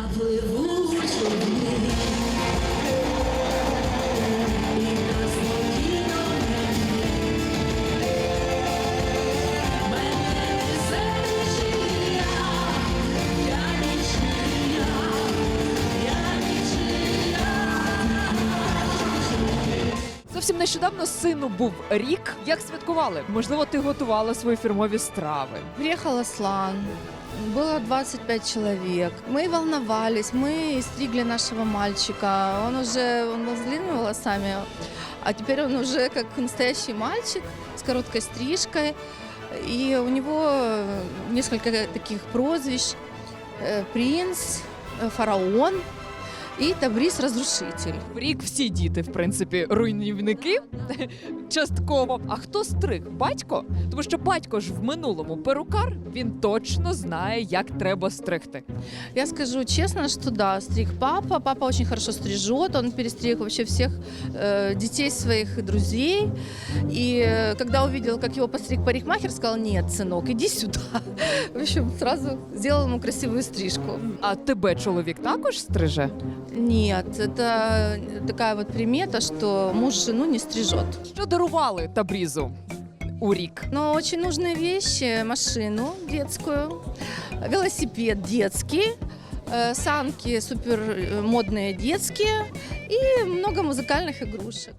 Я пливу Зовсім нещодавно сину був рік. Як святкували? Можливо, ти готувала свої фірмові страви. Приехал Аслан. Было 25 человек. Мы волновались, мы стригли нашего мальчика. Он уже он был с длинными волосами, а теперь он уже как настоящий мальчик с короткой стрижкой. И у него э, несколько таких прозвищ. Э, Принц, э, фараон и Табрис Разрушитель. В рік всі діти, в принципі, руйнівники частково. А хто стриг? Батько? Тому що батько ж в минулому перукар, він точно знає, як треба стригти. Я скажу честно, что да, стриг папа. Папа очень хорошо стрижет. Он перестриг вообще всех э, детей своих и друзей. И э, когда увидел, как его постриг парикмахер, сказал, нет, сынок, иди сюда. В общем, сразу сделал ему красивую стрижку. А тебе чоловік також стриже? Нет, это такая вот примета, что муж жену не стрижет. Що дарували Табрізу у рік? Но очень нужные вещи, машину детскую, велосипед детский, э, санки супер э, модные детские и много музыкальных игрушек.